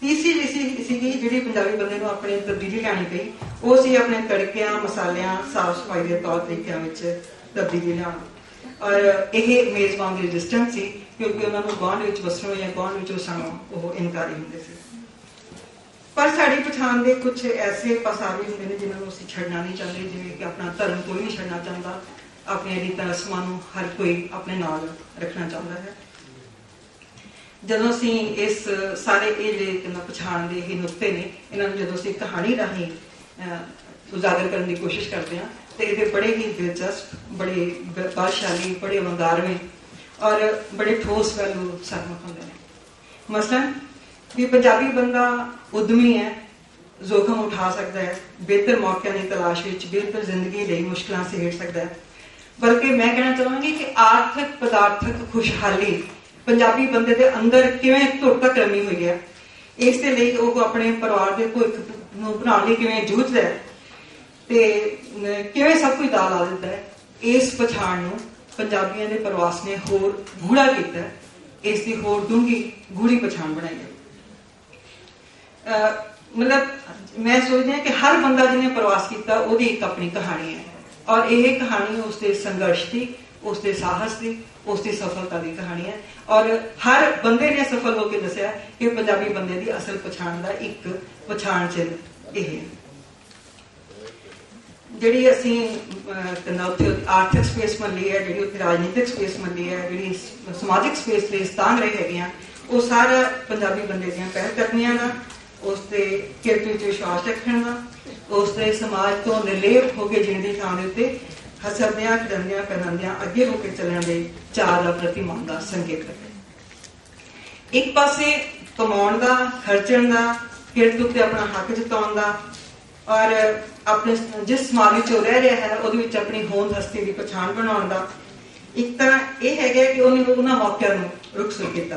ਤੀਸਰੀ ਜਿਹੜੀ ਸੀਗੀ ਜਿਹੜੀ ਪੰਜਾਬੀ ਬੰਦੇ ਨੂੰ ਆਪਣੇ ਤਬਦੀਲੀ ਲਿਆਣੀ ਪਈ, ਉਹ ਸੀ ਆਪਣੇ ਤੜਕਿਆਂ, ਮਸਾਲਿਆਂ, ਸਾਫ਼ ਸਫ਼ਾਈ ਦੇ ਤੌਰ ਤਰੀਕਿਆਂ ਵਿੱਚ ਤਬਦੀਲੀ ਲਿਆਉਣਾ। ਔਰ ਇਹ ਮੇਜ਼ਬਾਨ ਦੀ ਰੈਜ਼ਿਸਟੈਂਸ ਸੀ, ਕਿਉਂਕਿ ਉਹਨਾਂ ਨੂੰ ਗਾਂਢ ਵਿੱਚ ਵਸਣੋਂ ਜਾਂ ਗਾਂਢ ਵਿੱਚ ਵਸਣੋਂ ਉਹ ਇਨਕਾਰੀ ਹੁੰਦੇ ਸੀ। ਪਰ ਸਾਡੀ ਪਛਾਣ ਦੇ ਕੁਝ ਐਸੇ ਪਸਾਰੇ ਹੁੰਦੇ ਨੇ ਜਿਨ੍ਹਾਂ ਨੂੰ ਅਸੀਂ ਛੱਡਣਾ ਨਹੀਂ ਚਾਹੁੰਦੇ, ਜਿਵੇਂ ਕਿ ਆਪਣਾ ਧਰਮ ਕੋਈ ਨਹੀਂ ਛੱਡਣਾ ਚਾਹੁੰਦਾ। ਆਪਣੀਆਂ ਰੀਤਾਂ, ਰਸਮਾਂ ਨੂੰ ਹਰ ਕੋਈ ਆਪਣੇ ਨਾਲ ਰੱਖਣਾ ਚਾਹੁੰਦਾ ਹੈ। ਜਦੋਂ ਅਸੀਂ ਇਸ ਸਾਰੇ ਇਹ ਜਿਹੜੇ ਕਿੰਨਾ ਪਛਾਣ ਦੇ ਇਹ ਨੁਕਤੇ ਨੇ, ਇਹਨਾਂ ਨੂੰ ਜਦੋਂ ਅਸੀਂ ਕਹਾਣੀ ਰਾਹੀਂ ਉਜਾਗਰ ਕਰਨ ਦੀ ਕੋਸ਼ਿਸ਼ ਕਰਦੇ ਹਾਂ, ਤੇ ਇਹਦੇ ਬੜੇ ਹੀ ਦਿਲਚਸਪ, ਬੜੇ ਬ- ਬੜੇ ਵੰਗਾਰਵੇਂ ਔਰ ਬੜੇ ਠੋਸ ਪਹਿਲੂ ਸਾਹਮਣੇ ਹੁੰਦੇ ਨੇ। ਮਸਲਨ, ਵੀ ਪੰਜਾਬੀ ਬੰਦਾ ਉਦਮੀ ਹੈ, ਜ਼ੋਖਮ ਉਠਾ ਸਕਦਾ ਹੈ, ਬਿਹਤਰ ਮੌਕਿਆਂ ਦੀ ਤਲਾਸ਼ ਵਿੱਚ, ਬਿਹਤਰ ਜ਼ਿੰਦਗੀ ਲਈ ਮੁਸ਼ਕਲਾਂ ਸਹਿੜ ਸਕਦਾ ਹੈ। ਬਲਕਿ ਮੈਂ ਕਹਿਣਾ ਚਾਹਾਂਗੀ ਕਿ ਆਰਥਿਕ ਪਦਾਰਥਕ ਖੁਸ਼ਹਾਲੀ ਪੰਜਾਬੀ ਬੰਦੇ ਦੇ ਅੰਦਰ ਕਿਵੇਂ ਧੁਰ ਤੱਕ ਰਮੀ ਹੋਈ ਹੈ। ਇਸ ਦੇ ਲਈ ਉਹ ਆਪਣੇ ਪਰਿਵਾਰ ਦੇ ਭਵਿੱਖ ਨੂੰ ਬਣਾਉਣ ਲਈ ਕਿਵੇਂ ਜੂਝਦਾ ਹੈ ਤੇ ਕਿਵੇਂ ਸਭ ਕੁਝ ਦਾ ਲਾ ਦਿੰਦਾ ਹੈ, ਇਸ ਪਛਾਣ ਨੂੰ ਪੰਜਾਬੀਆਂ ਦੇ ਪ੍ਰਵਾਸ ਨੇ ਹੋਰ ਗੂੜਾ ਕੀਤਾ ਇਸ ਦੀ ਹੋਰ ਡੂੰਘੀ ਗੂੜੀ ਪਛਾਣ ਬਣਾਈ ਹੈ। ਮਤਲਬ ਮੈਂ ਸੋਚਦੀ ਹਾਂ ਕਿ ਹਰ ਬੰਦਾ ਜਿਹਨੇ ਪ੍ਰਵਾਸ ਕੀਤਾ, ਉਹਦੀ ਇੱਕ ਆਪਣੀ ਕਹਾਣੀ ਹੈ। ਔਰ ਇਹ ਕਹਾਣੀ ਉਸ ਦੇ ਸੰਘਰਸ਼ ਦੀ, ਉਸ ਦੇ ਸਾਹਸ ਦੀ ਉਸ ਦੀ ਸਫਲਤਾ ਦੀ ਕਹਾਣੀ ਹੈ। ਔਰ ਹਰ ਬੰਦੇ ਨੇ ਸਫਲ ਹੋ ਕੇ ਦੱਸਿਆ ਕਿ ਪੰਜਾਬੀ ਬੰਦੇ ਦੀ ਅਸਲ ਪਛਾਣ ਦਾ ਇੱਕ ਪਛਾਣ ਚਿੰਨ੍ਹ ਇਹ ਹੈ। ਜਿਹੜੀ ਅਸੀਂ ਅਹ, ਆਰਥਿਕ ਸਪੇਸ ਮੰਨੀ ਹੈ ਜਿਹੜੀ ਉੱਥੇ ਰਾਜਨੀਤਿਕ ਸਪੇਸ ਮੰਨੀ ਹੈ ਜਿਹੜੀ ਸਮਾਜਿਕ ਸਪੇਸ ਲਈ ਸਥਾਨ ਰਹੇ ਹੈਗੇ ਆ ਉਹ ਸਾਰਾ ਪੰਜਾਬੀ ਬੰਦੇ ਦੀਆਂ ਪਹਿਲ ਕਰਨੀਆਂ ਦਾ ਉਸ ਤੇ ਕਿਰਤ ਵਿੱਚ ਵਿਸ਼ਵਾਸ ਰੱਖਣ ਦਾ ਉਸ ਦੇ ਸਮਾਜ ਤੋਂ ਨਿਰਲੇਪ ਹੋ ਕੇ ਜੀਣ ਥਾਂ ਦੇ ਉੱਤੇ ਹਸਰਦਿਆਂ ਖੜੰਦਿਆਂ ਪੈਨੰਦਿਆਂ ਅੱਗੇ ਹੋ ਕੇ ਚੱਲਣ ਦੇ ਚਾਹ ਦਾ ਪ੍ਰਤੀਮਾਨ ਦਾ ਸੰਕੇਤ ਹੈ ਇੱਕ ਪਾਸੇ ਕਮਾਉਣ ਦਾ, ਖਰਚਣ ਦਾ, ਕਿਰਤ ਉੱਤੇ ਆਪਣਾ ਹੱਕ ਜਤਾਉਣ ਦਾ, ਔਰ ਆਪਣੇ ਜਿਸ ਸਮਾਜ ਵਿੱਚ ਉਹ ਰਹਿ ਰਿਹਾ ਹੈ, ਉਹਦੇ ਵਿੱਚ ਆਪਣੀ ਹੋਂਦ ਹਸਤੀ ਦੀ ਪਛਾਣ ਬਣਾਉਣ ਦਾ। ਇੱਕ ਤਾਂ ਇਹ ਹੈਗਾ ਕਿ ਉਹਨੇ ਉਹਨਾਂ ਮੌਕਿਆਂ ਨੂੰ ਰੁਕਸਰ ਕੀਤਾ।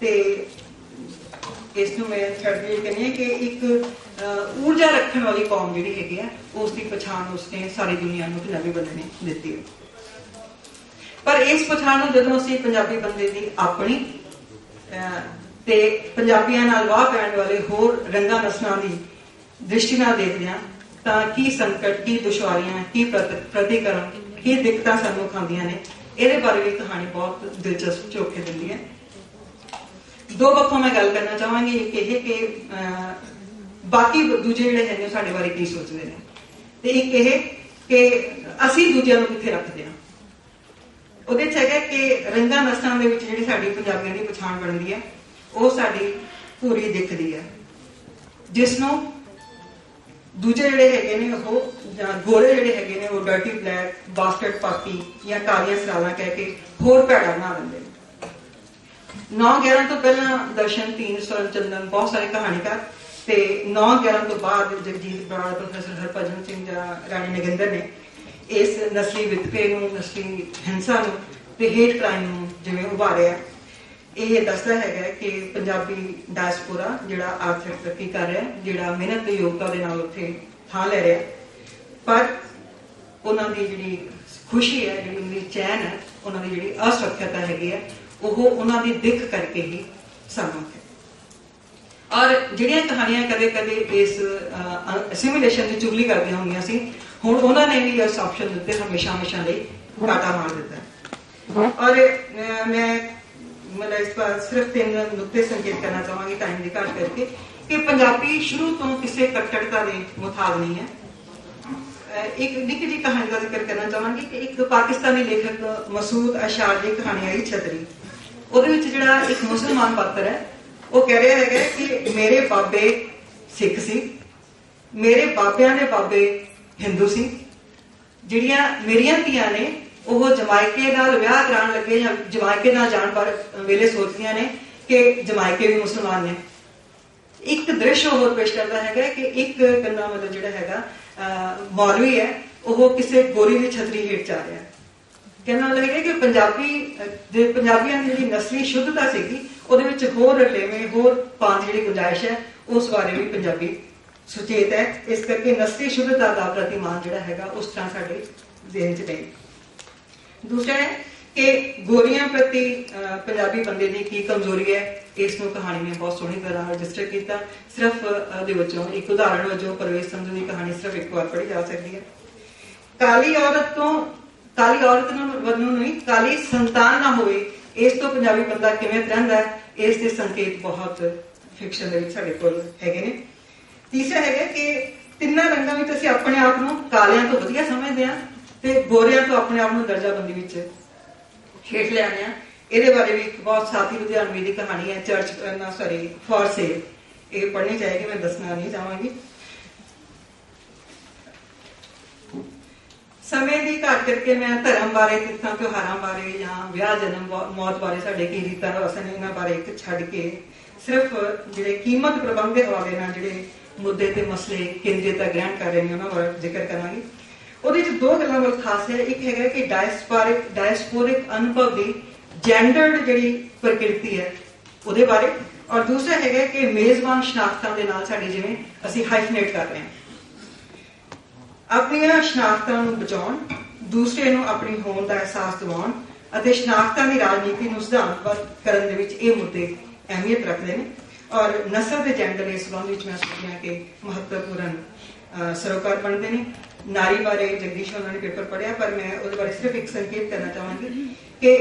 ਤੇ ਇਸ ਨੂੰ ਮੈਂ ਛੱਡਦੀ ਕਹਿੰਦੀ ਹਾਂ ਕਿ ਇੱਕ ਊਰਜਾ ਰੱਖਣ ਵਾਲੀ ਕੌਮ ਜਿਹੜੀ ਹੈਗੀ ਆ ਉਸ ਦੀ ਪਛਾਣ ਉਸਨੇ ਸਾਰੀ ਦੁਨੀਆ ਨੂੰ ਪੰਜਾਬੀ ਬੰਦੇ ਨੇ ਦਿੱਤੀ ਹੈ। ਪਰ ਇਸ ਪਛਾਣ ਨੂੰ ਜਦੋਂ ਅਸੀਂ ਪੰਜਾਬੀ ਬੰਦੇ ਦੀ ਆਪਣੀ ਤੇ ਪੰਜਾਬੀਆਂ ਨਾਲ ਵਾਹ ਪੈਣ ਵਾਲੇ ਹੋਰ ਰੰਗਾਂ ਨਸਲਾਂ ਦੀ ਦ੍ਰਿਸ਼ਟੀ ਨਾਲ ਦੇਖਦੇ ਹਾਂ, ਤਾਂ ਕੀ ਸੰਕਟ, ਕੀ ਦੁਸ਼ਵਾਰੀਆਂ, ਕੀ ਪ੍ਰਤ- ਪ੍ਰਤੀਕਰਮ, ਕੀ ਦਿੱਕਤਾਂ ਸਾਨੂੰ ਖਾਂਦੀਆਂ ਨੇ, ਇਹਦੇ ਬਾਰੇ ਵੀ ਕਹਾਣੀ ਬਹੁਤ ਦਿਲਚਸਪ ਝੋਕੇ ਦਿੰਦੀ ਹੈ। ਦੋ ਪੱਖੋਂ ਮੈਂ ਗੱਲ ਕਰਨਾ ਚਾਹਾਂਗੀ ਇੱਕ ਇਹ ਕਿ ਅਹ, ਬਾਕੀ ਦੂਜੇ ਜਿਹੜੇ ਹੈਗੇ ਉਹ ਸਾਡੇ ਬਾਰੇ ਕੀ ਸੋਚਦੇ ਨੇ? ਤੇ ਇੱਕ ਇਹ ਕਿ ਅਸੀਂ ਦੂਜਿਆਂ ਨੂੰ ਕਿੱਥੇ ਰੱਖਦੇ ਹਾਂ? ਉਹਦੇ ਚ ਹੈਗਾ ਕਿ ਰੰਗਾਂ ਨਸਲਾਂ ਦੇ ਵਿੱਚ ਜਿਹੜੀ ਸਾਡੀ ਪੰਜਾਬੀਆਂ ਦੀ ਪਛਾਣ ਬਣਦੀ ਹੈ ਉਹ ਸਾਡੀ ਪੂਰੀ ਦਿਖਦੀ ਹੈ। ਜਿਸ ਨੂੰ ਦੂਜੇ ਜਿਹੜੇ ਹੈਗੇ ਨੇ ਉਹ ਗੋਰੇ ਜਿਹੜੇ ਹੈਗੇ ਨੇ ਉਹ ਡਰਟੀ ਬਲੈਕ ਬਾਸਕਟ ਪਾਪੀ ਜਾਂ ਕਾਲੀਆਂ ਸਰਾਲਾਂ ਕਹਿ ਕੇ ਹੋਰ ਭੈੜਾ ਬਣਾ ਦਿੰਦੇ ਨੇ। 9-11 ਤੋਂ ਪਹਿਲਾਂ ਦਰਸ਼ਨ, ਤੀਨ ਸਵਰਨ, ਚੰਦਨ, ਬਹੁਤ ਸਾਰੇ ਕਹਾਣੀਕਾਰ ਤੇ 9-11 ਤੋਂ ਬਾਅਦ ਜਗਜੀਤ ਬਰਾੜ, ਪ੍ਰੋਫੈਸਰ ਹਰਭਜਨ ਸਿੰਘ ਜਾਂ ਰਾਣੀ ਨਗਿੰਦਰ ਨੇ ਇਸ ਨਸਲੀ ਵਿਤਕਰੇ ਨੂੰ, ਨਸਲੀ ਹਿੰਸਾ ਨੂੰ ਤੇ ਹੇਟ ਕ੍ਰਾਈਮ ਨੂੰ ਜਿਵੇਂ ਉਭਾਰਿਆ। ਇਹ ਦੱਸਦਾ ਹੈਗਾ ਕਿ ਪੰਜਾਬੀ ਡਾਇਸਪੋਰਾ ਜਿਹੜਾ ਆਰਥਿਕ ਤਰੱਕੀ ਕਰ ਰਿਹਾ, ਜਿਹੜਾ ਮਿਹਨਤ ਤੇ ਯੋਗਤਾ ਦੇ ਨਾਲ ਉੱਥੇ ਥਾਂ ਲੈ ਰਿਹਾ, ਪਰ ਉਹਨਾਂ ਦੀ ਜਿਹੜੀ ਖੁਸ਼ੀ ਹੈ, ਜਿਹੜੀ ਚੈਨ ਹੈ, ਉਹਨਾਂ ਦੀ ਜਿਹੜੀ ਅਸੁਰੱਖਿਅਤਾ ਹੈਗੀ ਹੈ ਉਹ ਉਹਨਾਂ ਦੀ ਦਿੱਖ ਕਰਕੇ ਹੀ ਸਾਨੂੰ ਔਰ ਜਿਹੜੀਆਂ ਕਹਾਣੀਆਂ ਕਦੇ-ਕਦੇ ਇਸ ਅਸਿਮੀਲੇਸ਼ਨ ਦੀ ਚੁਗਲੀ ਕਰਦੀਆਂ ਹੁੰਦੀਆਂ ਸੀ ਹੁਣ ਉਹਨਾਂ ਨੇ ਵੀ ਇਸ ਆਪਸ਼ਨ ਦਿੱਤੇ ਹਮੇਸ਼ਾ ਹਮੇਸ਼ਾ ਲਈ ਕਾਟਾ ਮਾਰ ਦਿੱਤਾ ਔਰ ਅਹ, ਮੈਂ ਮਤਲਬ ਇਸ ਪਰ ਸਿਰਫ ਤਿੰਨ ਨੁਕਤੇ ਸੰਕੇਤ ਕਰਨਾ ਚਾਹਾਂਗੀ ਟਾਈਮ ਦੀ ਘਾਟ ਕਰਕੇ ਕਿ ਪੰਜਾਬੀ ਸ਼ੁਰੂ ਤੋਂ ਕਿਸੇ ਕੱਟੜਤਾ ਦੇ ਮੁਤਾਬ ਨਹੀਂ ਹੈ। ਇੱਕ ਨਿੱਕੀ ਜਿਹੀ ਕਹਾਣੀ ਦਾ ਜ਼ਿਕਰ ਕਰਨਾ ਚਾਹਾਂਗੀ ਕਿ ਇੱਕ ਪਾਕਿਸਤਾਨੀ ਲੇਖਕ ਮਸੂਦ ਅਸ਼ਾਰ ਦੀ ਕਹਾਣੀ ਆਈ ਛਤਰੀ। ਉਹਦੇ ਵਿੱਚ ਜਿਹੜਾ ਇੱਕ ਮੁਸਲਮਾਨ ਪਾਤਰ ਹੈ ਉਹ ਕਹਿ ਰਿਹਾ ਹੈਗਾ ਕਿ ਮੇਰੇ ਬਾਬੇ ਸਿੱਖ ਸੀ ਮੇਰੇ ਬਾਬਿਆਂ ਦੇ ਬਾਬੇ ਹਿੰਦੂ ਸੀ ਜਿਹੜੀਆਂ ਮੇਰੀਆਂ ਧੀਆਂ ਨੇ ਉਹ ਜਮਾਇਕੇ ਨਾਲ ਵਿਆਹ ਕਰਾਉਣ ਲੱਗੇ ਜਾਂ ਜਮਾਇਕੇ ਨਾਲ ਜਾਣ ਪਰ ਵੇਲੇ ਸੋਚਦੀਆਂ ਨੇ ਕਿ ਜਮਾਇਕੇ ਵੀ ਮੁਸਲਮਾਨ ਨੇ। ਇੱਕ ਦ੍ਰਿਸ਼ ਹੋਰ ਪੇਸ਼ ਕਰਦਾ ਹੈਗਾ ਕਿ ਇੱਕ ਕੰਨਾ ਮਤਲਬ ਜਿਹੜਾ ਹੈਗਾ ਅਹ, ਮੌਲਵੀ ਹੈ ਉਹ ਕਿਸੇ ਗੋਰੀ ਦੀ ਛਤਰੀ ਹੇਠ ਜਾ ਰਿਹਾ। ਹੈ ਕਹਿੰਦਾ ਮਤਲਬ ਕਿ ਪੰਜਾਬੀ ਦੇ ਪੰਜਾਬੀਆਂ ਦੀ ਜਿਹੜੀ ਨਸਲੀ ਸ਼ੁੱਧਤਾ ਸੀਗੀ ਉਹਦੇ ਵਿੱਚ ਹੋਰ ਰਲੇਵੇਂ ਹੋਰ ਪਾਣ ਜਿਹੜੀ ਗੁੰਜਾਇਸ਼ ਹੈ ਉਸ ਬਾਰੇ ਵੀ ਪੰਜਾਬੀ ਸੁਚੇਤ ਹੈ। ਇਸ ਕਰਕੇ ਨਸਲੀ ਸ਼ੁੱਧਤਾ ਦਾ ਪ੍ਰਤੀਮਾਨ ਜਿਹੜਾ ਹੈਗਾ ਉਸ ਤਰ੍ਹਾਂ ਸਾਡੇ ਜ਼ਿਹਨ 'ਚ ਨਹੀਂ। ਦੂਸਰਾ ਹੈ ਕਿ ਗੋਰੀਆਂ ਪ੍ਰਤੀ ਅਹ, ਪੰਜਾਬੀ ਬੰਦੇ ਦੀ ਕੀ ਕਮਜ਼ੋਰੀ ਹੈ ਇਸ ਨੂੰ ਕਹਾਣੀ ਨੇ ਬਹੁਤ ਸੋਹਣੀ ਤਰ੍ਹਾਂ ਰਜਿਸਟਰ ਕੀਤਾ। ਸਿਰਫ ਅਹ, ਦੇ ਵਿੱਚੋਂ ਇੱਕ ਉਦਾਹਰਣ ਵਜੋਂ ਪਰਵੇਸ਼ ਸੰਧੂ ਦੀ ਕਹਾਣੀ ਸਿਰਫ ਇੱਕ ਵਾਰ ਪੜ੍ਹੀ ਜਾ ਸਕਦੀ ਹੈ। ਕਾਲੀ ਔਰਤ ਤੋਂ ਕਾਲੀ ਔਰਤ ਨੂੰ ਨਹੀਂ, ਕਾਲੀ ਸੰਤਾਨ ਨਾ ਹੋਵੇ। ਇਸ ਤੋਂ ਪੰਜਾਬੀ ਬੰਦਾ ਕਿਵੇਂ ਰਹਿੰਦਾ ਹੈ, ਇਸ ਦੇ ਸੰਕੇਤ ਬਹੁਤ ਫਿਕਸ਼ਨ ਦੇ ਵਿੱਚ ਸਾਡੇ ਕੋਲ ਹੈਗੇ ਨੇ। ਤੀਸਰਾ ਹੈਗਾ ਕਿ ਤਿੰਨਾਂ ਰੰਗਾਂ ਵਿੱਚ ਅਸੀਂ ਆਪਣੇ ਆਪ ਨੂੰ ਕਾਲਿਆਂ ਤੋਂ ਵਧੀਆ ਸਮਝਦੇ ਹਾਂ ਤੇ ਗੋਰਿਆਂ ਤੋਂ ਆਪਣੇ ਆਪ ਨੂੰ ਦਰਜਾਬੰਦੀ ਵਿੱਚ ਹੇਠ ਲਿਆਉਂਦੇ ਹਾਂ। ਇਹਦੇ ਬਾਰੇ ਵੀ ਇੱਕ ਬਹੁਤ ਸਾਥੀ ਲੁਧਿਆਣਵੀ ਦੀ ਕਹਾਣੀ ਹੈ, ਚਰਚ ਨਾ ਸੌਰੀ ਫॉर ਸੇਲ। ਇਹ ਪੜ੍ਹਨੀ ਚਾਹੀਦੀ ਮੈਂ ਦੱਸਣਾ ਨਹੀਂ ਚਾਹਾਂਗੀ। ਸਮੇਂ ਦੀ ਘਾਟ ਕਰਕੇ ਮੈਂ ਧਰਮ ਬਾਰੇ ਤਿੱਥਾਂ ਤਿਉਹਾਰਾਂ ਬਾਰੇ ਜਾਂ ਵਿਆਹ, ਜਨਮ ਮੌਤ ਬਾਰੇ ਸਾਡੇ ਕੀ ਰੀਤਾਂ ਰਸਮ ਇਹਨਾਂ ਬਾਰੇ ਇੱਕ ਛੱਡ ਕੇ ਸਿਰਫ ਜਿਹੜੇ ਕੀਮਤ ਪ੍ਰਬੰਧ ਦੇ ਹਵਾਲੇ ਨਾਲ ਜਿਹੜੇ ਮੁੱਦੇ ਤੇ ਮਸਲੇ ਕੇਂਦਰੀਅਤਾ ਗ੍ਰਹਿਣ ਕਰ ਰਹੇ ਨੇ ਉਹਨਾਂ ਬਾਰੇ ਜ਼ਿਕਰ ਕਰਾਂਗੇ। ਉਹਦੇ ਵਿੱਚ ਦੋ ਗੱਲਾਂ ਬਹੁਤ ਖਾਸ ਹੈ। ਇੱਕ ਹੈਗਾ ਕਿ ਡਾਇਸਪੋਰਿਕ ਡਾਇਸਪੋਰਿਕ ਅਨੁਭਵ ਦੀ ਜੈਂਡਰਡ ਜਿਹੜੀ ਪ੍ਰਕਿਰਤੀ ਹੈ ਉਹਦੇ ਬਾਰੇ। ਔਰ ਦੂਸਰਾ ਹੈਗਾ ਕਿ ਮੇਜ਼ਬਾਨ ਸ਼ਨਾਖਤਾਂ ਦੇ ਨਾਲ ਸਾਡੇ ਜਿਵੇਂ ਅਸੀਂ ਹਾਈਫਨੇਟ ਕਰ ਰਹੇ ਹਾਂ। ਆਪਣੀਆਂ ਸ਼ਨਾਖਤਾਂ ਨੂੰ ਬਚਾਉਣ, ਦੂਸਰੇ ਨੂੰ ਆਪਣੀ ਹੋਂਦ ਦਾ ਅਹਿਸਾਸ ਦਿਵਾਉਣ ਅਤੇ ਸ਼ਨਾਖਤਾਂ ਦੀ ਰਾਜਨੀਤੀ ਨੂੰ ਸਿਧਾਂਤਬੱਧ ਕਰਨ ਦੇ ਵਿੱਚ ਇਹ ਮੁੱਦੇ ਅਹਿਮੀਅਤ ਰੱਖਦੇ ਨੇ। ਔਰ ਨਸਲ ਤੇ ਜੈਂਡਰ ਇਸ ਸੰਬੰਧ ਵਿੱਚ ਮੈਂ ਸੋਚਿਆ ਕਿ ਮਹੱਤਵਪੂਰਨ ਸਰੋਕਾਰ ਬਣਦੇ ਨੇ। ਨਾਰੀ ਬਾਰੇ ਜਗਦੀਸ਼ ਉਹਨਾਂ ਨੇ ਪੇਪਰ ਪੜਿਆ ਪਰ ਮੈਂ ਉਹਦੇ ਬਾਰੇ ਸਿਰਫ ਇੱਕ ਸੰਕੇਤ ਕਰਨਾ ਚਾਹਾਂਗੀ ਕਿ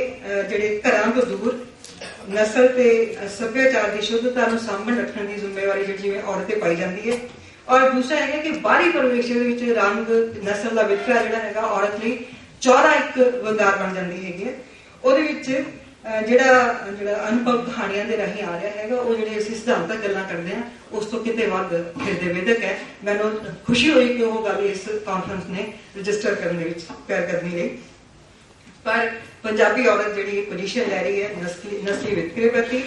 ਜਿਹੜੇ ਘਰਾਂ ਤੋਂ ਦੂਰ ਨਸਲ ਤੇ ਸੱਭਿਆਚਾਰ ਦੀ ਸ਼ੁੱਧਤਾ ਨੂੰ ਸਾਂਭਣ ਰੱਖਣ ਦੀ ਜ਼ਿੰਮੇਵਾਰੀ ਜਿਹੜੀ ਜਿਵੇਂ ਔਰਤ ਤੇ ਪਾਈ ਜਾਂਦੀ ਹੈ ਔਰ ਦੂਸਰਾ ਹੈਗਾ ਕਿ ਬਾਹਰੀ ਪਰਿਵੇਸ਼ ਦੇ ਵਿੱਚ ਰੰਗ ਨਸਲ ਦਾ ਵਿਤਕਰਾ ਜਿਹੜਾ ਹੈਗਾ ਔਰਤ ਲਈ ਚੌਰਾ ਇੱਕ ਵੰਗਾਰ ਬਣ ਜਾਂਦੀ ਹੈਗੀ ਹੈ। ਉਹਦੇ ਵਿੱਚ ਜਿਹੜਾ ਜਿਹੜਾ ਅਨੁਭਵ ਕਹਾਣੀਆਂ ਦੇ ਰਾਹੀਂ ਆ ਰਿਹਾ ਹੈਗਾ, ਉਹ ਜਿਹੜੇ ਅਸੀਂ ਸਿਧਾਂਤਕ ਗੱਲਾਂ ਕਰਦੇ ਆ ਉਸ ਤੋਂ ਕਿਤੇ ਵੱਧ ਫਿਰਦੇ ਵੇਦਕ ਹੈ। ਮੈਨੂੰ ਖੁਸ਼ੀ ਹੋਈ ਕਿ ਉਹ ਗੱਲ ਇਸ ਕਾਨਫਰੰਸ ਨੇ ਰਜਿਸਟਰ ਕਰਨ ਦੇ ਵਿੱਚ ਪੈਰ ਕਰਨੀ ਲਈ ਪਰ ਪੰਜਾਬੀ ਔਰਤ ਜਿਹੜੀ ਪੋਜੀਸ਼ਨ ਲੈ ਰਹੀ ਹੈ, ਨਸਲੀ ਨਸਲੀ ਵਿਤਕਰੇ ਪ੍ਰਤੀ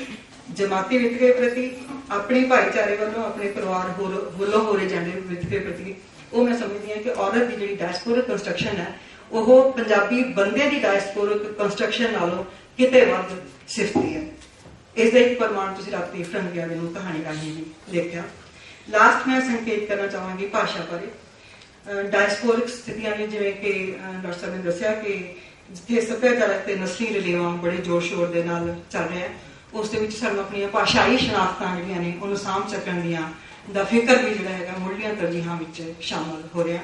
ਜਮਾਤੀ ਵਿਤਕਰੇ ਪ੍ਰਤੀ, ਆਪਣੇ ਭਾਈਚਾਰੇ ਵੱਲੋਂ, ਆਪਣੇ ਪਰਿਵਾਰ ਵੱਲੋਂ ਹੋ ਰਹੇ ਜਾਂਦੇ ਵਿਤਕਰੇ ਪ੍ਰਤੀ, ਉਹ ਮੈਂ ਸਮਝਦੀ ਹਾਂ ਕਿ ਔਰਤ ਦੀ ਜਿਹੜੀ ਡਾਇਸਪੋਰਿਕ ਕੰਸਟਰਕਸ਼ਨ ਹੈ, ਉਹ ਪੰਜਾਬੀ ਬੰਦੇ ਦੀ ਡਾਇਸਪੋਰਿਕ ਕੰਸਟਰਕਸ਼ਨ ਨਾਲੋਂ ਕਿਤੇ ਵੱਧ ਸਿਫਤੀ ਹੈ। ਇਸ ਦਾ ਇੱਕ ਪ੍ਰਮਾਣ ਤੁਸੀਂ ਰਾਤੀ ਫਰੰਗਿਆ ਦੇ ਨੂੰ ਕਹਾਣੀ ਰਾਹੀਂ ਵੀ ਦੇਖਿਆ। ਲਾਸਟ ਮੈਂ ਸੰਕੇਤ ਕਰਨਾ ਚਾਹਾਂਗੀ ਭਾਸ਼ਾ ਬਾਰੇ। ਡਾਇਸਪੋਰਿਕ ਸਥਿਤੀਆਂ ਨੇ ਜਿਵੇਂ ਕਿ ਡਾਕਟਰ ਸਾਹਿਬ ਨੇ ਦੱਸਿਆ ਕਿ ਜਿੱਥੇ ਸੱਭਿਆਚਾਰਕ ਤੇ ਨਸਲੀ ਰਲੇਵਾਂ ਬੜੇ ਜ਼ੋਰ ਸ਼ੋਰ ਦੇ ਨਾਲ ਚੱਲ ਰਿਹਾ ਹੈ ਉਸ ਦੇ ਵਿੱਚ ਸਾਨੂੰ ਆਪਣੀਆਂ ਭਾਸ਼ਾਈ ਸ਼ਨਾਖਤਾਂ ਜਿਹੜੀਆਂ ਨੇ, ਉਹਨੂੰ ਸਾਂਭ ਸਕਣ ਦੀਆਂ ਦਾ ਫਿਕਰ ਵੀ ਜਿਹੜਾ ਹੈਗਾ ਮੁੱਢਲੀਆਂ ਤਰਜੀਹਾਂ ਵਿੱਚ ਸ਼ਾਮਲ ਹੋ ਰਿਹਾ।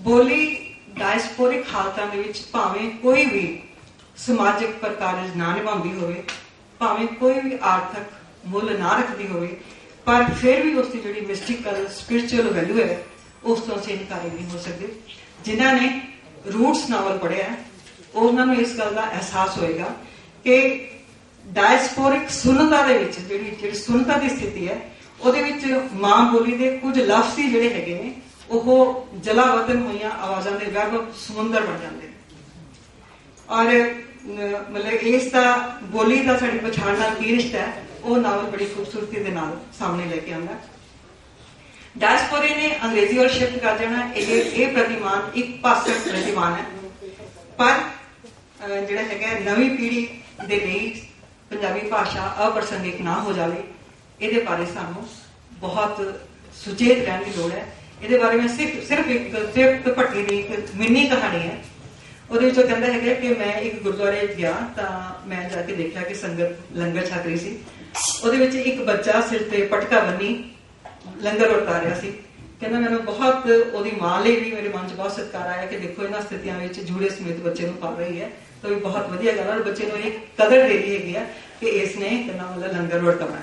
ਬੋਲੀ ਡਾਇਸਪੋਰਿਕ ਹਾਲਤਾਂ ਦੇ ਵਿੱਚ ਭਾਵੇਂ ਕੋਈ ਵੀ ਸਮਾਜਿਕ ਪ੍ਰਕਾਰਜ ਨਾ ਨਿਭਾਉਂਦੀ ਹੋਵੇ, ਭਾਵੇਂ ਕੋਈ ਵੀ ਆਰਥਿਕ ਮੁੱਲ ਨਾ ਰੱਖਦੀ ਹੋਵੇ, ਪਰ ਫਿਰ ਵੀ ਉਸ ਦੀ ਜਿਹੜੀ ਮਿਸਟੀਕਲ ਸਪਿਰਚੁਅਲ ਵੈਲਿਊ ਹੈ, ਉਸ ਤੋਂ ਅਸੀਂ ਇਨਕਾਰੀ ਨਹੀਂ ਹੋ ਸਕਦੇ। ਜਿਨ੍ਹਾਂ ਨੇ ਰੂਟਸ ਨਾਵਲ ਪੜ੍ਹਿਆ ਉਹਨਾਂ ਨੂੰ ਇਸ ਗੱਲ ਦਾ ਅਹਿਸਾਸ ਹੋਏਗਾ ਕਿ ਡਾਇਸਪੋਰਿਕ ਸੁਨਤਾ ਦੇ ਵਿੱਚ ਜਿਹੜੀ ਜਿਹੜੀ ਸੁਨਤਾ ਦੀ ਸਥਿਤੀ ਹੈ, ਉਹਦੇ ਵਿੱਚ ਮਾਂ ਬੋਲੀ ਦੇ ਕੁਝ ਲਫ਼ਜ਼ ਹੀ ਜਿਹੜੇ ਹੈਗੇ ਨੇ, ਉਹ ਜਲਾਵਤਨ ਹੋਈਆਂ ਆਵਾਜ਼ਾਂ ਦੇ ਵੈਬ ਸਮੁੰਦਰ ਬਣ ਜਾਂਦੇ ਨੇ। ਔਰ ਮਤਲਬ ਇਸ ਦਾ ਬੋਲੀ ਦਾ ਸਾਡੀ ਪਛਾਣ ਨਾਲ ਕੀ ਰਿਸ਼ਤਾ ਹੈ, ਉਹ ਨਾਵਲ ਬੜੀ ਖੂਬਸੂਰਤੀ ਦੇ ਨਾਲ ਸਾਹਮਣੇ ਲੈ ਕੇ ਆਉਂਦਾ ਡਾਇਸਪੋਰੇ ਨੇ ਅੰਗਰੇਜ਼ੀ ਵੱਲ ਸ਼ਿਫਟ ਕਰ ਜਾਣਾ, ਇਹ ਇਹ ਪ੍ਰਤੀਮਾਨ ਇੱਕ ਪਾਸੇ ਪ੍ਰਤੀਮਾਨ ਹੈ। ਪਰ ਜਿਹੜਾ ਹੈਗਾ ਨਵੀਂ ਪੀੜ੍ਹੀ ਦੇ ਲਈ ਪੰਜਾਬੀ ਭਾਸ਼ਾ ਅਪ੍ਰਸੰਗਿਕ ਨਾ ਹੋ ਜਾਵੇ, ਇਹਦੇ ਬਾਰੇ ਸਾਨੂੰ ਬਹੁਤ ਸੁਚੇਤ ਰਹਿਣ ਦੀ ਲੋੜ ਹੈ। ਇਹਦੇ ਬਾਰੇ ਮੈਂ ਸਿਰਫ ਸਿਰਫ ਇੱਕ ਤ੍ਰਿਪਤ ਭੱਟੀ ਦੀ ਇੱਕ ਮਿੰਨੀ ਕਹਾਣੀ ਹੈ। ਉਹਦੇ ਵਿੱਚ ਉਹ ਕਹਿੰਦਾ ਹੈਗਾ ਕਿ ਮੈਂ ਇੱਕ ਗੁਰਦੁਆਰੇ ਗਿਆ ਤਾਂ ਮੈਂ ਜਾ ਕੇ ਦੇਖਿਆ ਕਿ ਸੰਗਤ ਲੰਗਰ ਛਕ ਰਹੀ ਸੀ। ਉਹਦੇ ਵਿੱਚ ਇੱਕ ਬੱਚਾ ਸਿਰ ਤੇ ਪਟਕਾ ਬੰਨੀ, ਲੰਗਰ ਵਰਤਾ ਰਿਹਾ ਸੀ। ਕਹਿੰਦਾ ਮੈਨੂੰ ਬਹੁਤ ਉਹਦੀ ਮਾਂ ਲਈ ਵੀ ਮੇਰੇ ਮਨ 'ਚ ਬਹੁਤ ਸਤਿਕਾਰ ਆਇਆ ਕਿ ਦੇਖੋ ਇਹਨਾਂ ਸਥਿਤੀਆਂ ਵਿੱਚ ਜੂੜੇ ਸਮੇਤ ਬੱਚੇ ਨੂੰ ਪਾਲ ਰਹੀ ਹੈ। ਤਾਂ ਇਹ ਬਹੁਤ ਵਧੀਆ ਗੱਲ ਹੈ ਔਰ ਬੱਚੇ ਨੂੰ ਇੱਕ ਕਦਰ ਦੇ ਰਹੀ ਹੈਗੀ ਆ ਕਿ ਇਸ ਨੇ ਕਹਿੰਦਾ ਮਤਲਬ ਲੰਗਰ ਵਰਤਾਉਣਾ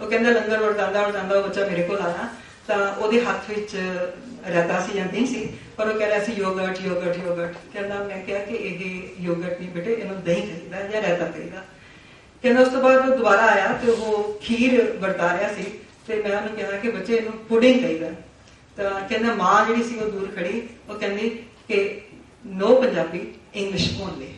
ਉਹ ਕਹਿੰਦਾ ਲੰਗਰ ਵਰਤਾਉਂਦਾ ਵਰਤਾਉਂਦਾ ਉਹ ਬੱਚਾ ਮੇਰੇ ਕੋਲ ਆਇਆ। ਤਾਂ ਉਹਦੇ ਹੱਥ ਵਿੱਚ ਰਹਿਤਾ ਸੀ ਜਾਂ ਨਹੀਂ ਸੀ, ਪਰ ਉਹ ਕਹਿ ਰਿਹਾ ਸੀ ਯੋਗਰਟ ਯੋਗਰਟ ਯੋਗਰਟ ਕਹਿੰਦਾ, ਮੈਂ ਕਿਹਾ ਕਿ ਇਹ ਯੋਗਰਟ ਨਹੀਂ ਬੇਟੇ, ਇਹਨੂੰ ਦਹੀਂ ਚਾਹੀਦਾ ਜਾਂ ਰਹਿਤਾ ਚਾਹੀਦਾ। ਕਹਿੰਦਾ, ਉਸ ਤੋਂ ਬਾਅਦ ਉਹ ਦੁਬਾਰਾ ਆਇਆ ਤੇ ਉਹ ਖੀਰ ਵਰਤਾ ਰਿਹਾ ਸੀ ਤੇ ਮੈਂ ਉਹਨੂੰ ਕਿਹਾ ਕਿ ਬੱਚੇ, ਇਹਨੂੰ ਪੁਡਿੰਗ ਚਾਹੀਦਾ। ਤਾਂ ਕਹਿੰਦਾ, ਮਾਂ ਜਿਹੜੀ ਸੀ ਉਹ ਦੂਰ ਖੜੀ, ਉਹ ਕਹਿੰਦੀ ਕਿ ਨੋ ਪੰਜਾਬੀ ਇੰਗਲਿਸ਼ ਓਨਲੀ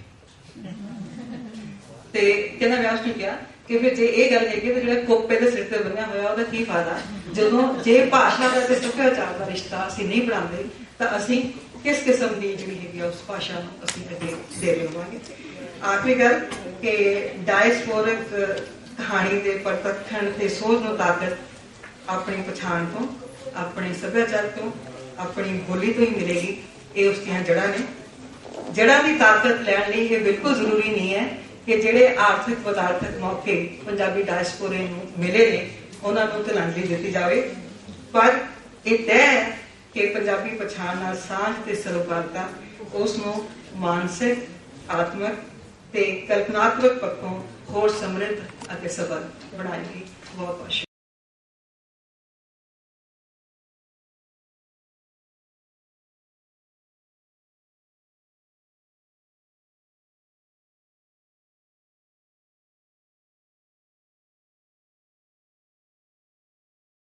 ਤੇ ਕਹਿੰਦਾ ਮੈਂ ਉਸ ਕਿਹਾ ਕਿ ਫਿਰ ਜੇ ਇਹ ਗੱਲ ਹੈਗੀ ਤਾਂ ਜਿਹੜਾ ਕੋਪੇ ਦੇ ਸਿਰ ਤੇ ਬੰਨਿਆ ਹੋਇਆ, ਉਹਦਾ ਕੀ ਫਾਇਦਾ? ਜਦੋਂ ਜੇ ਭਾਸ਼ਾ ਦਾ ਤੇ ਸੱਭਿਆਚਾਰ ਦਾ ਰਿਸ਼ਤਾ ਅਸੀਂ ਨਹੀਂ ਬਣਾਉਂਦੇ, ਤਾਂ ਅਸੀਂ ਕਿਸ ਕਿਸਮ ਦੀ ਜਿਹੜੀ ਹੈਗੀ ਉਸ ਭਾਸ਼ਾ ਨੂੰ ਅਸੀਂ ਅੱਗੇ ਦੇ ਰਹੇ ਆਖਰੀ ਗੱਲ, ਕਿ ਡਾਇਸਪੋਰਿਕ ਕਹਾਣੀ ਦੇ ਪ੍ਰਤੱਖਣ ਤੇ ਸੋਚ ਨੂੰ ਤਾਕਤ ਆਪਣੀ ਪਛਾਣ ਤੋਂ, ਆਪਣੇ ਸੱਭਿਆਚਾਰ ਤੋਂ, ਆਪਣੀ ਬੋਲੀ ਤੋਂ ਹੀ ਮਿਲੇਗੀ। ਇਹ ਉਸ ਦੀਆਂ ਜੜ੍ਹਾਂ ਨੇ। ਜੜ੍ਹਾਂ ਦੀ ਤਾਕਤ ਲੈਣ ਲਈ ਇਹ ਬਿਲਕੁਲ ਜ਼ਰੂਰੀ ਨਹੀਂ ਹੈ ਕਿ ਜਿਹੜੇ ਆਰਥਿਕ ਪਦਾਰਥਕ ਮੌਕੇ ਪੰਜਾਬੀ ਡਾਇਸਪੋਰੇ ਨੂੰ ਮਿਲੇ ਨੇ, ਉਹਨਾਂ ਨੂੰ ਤਲਾਂਜੀ ਦਿੱਤੀ ਜਾਵੇ। ਪਰ ਇਹ ਤੈਅ ਕਿ ਪੰਜਾਬੀ ਪਛਾਣ ਨਾਲ ਸਾਂਝ ਤੇ ਸਰੋਕਾਰਤਾ ਉਸ ਨੂੰ ਮਾਨਸਿਕ, ਆਤਮਿਕ ਤੇ ਕਲਪਨਾਤਮਕ ਪੱਖੋਂ ਹੋਰ ਸਮਰਿੱਧ ਅਤੇ ਸਬਲ ਬਣਾਏਗੀ ਬਹੁਤ ਬਹੁਤ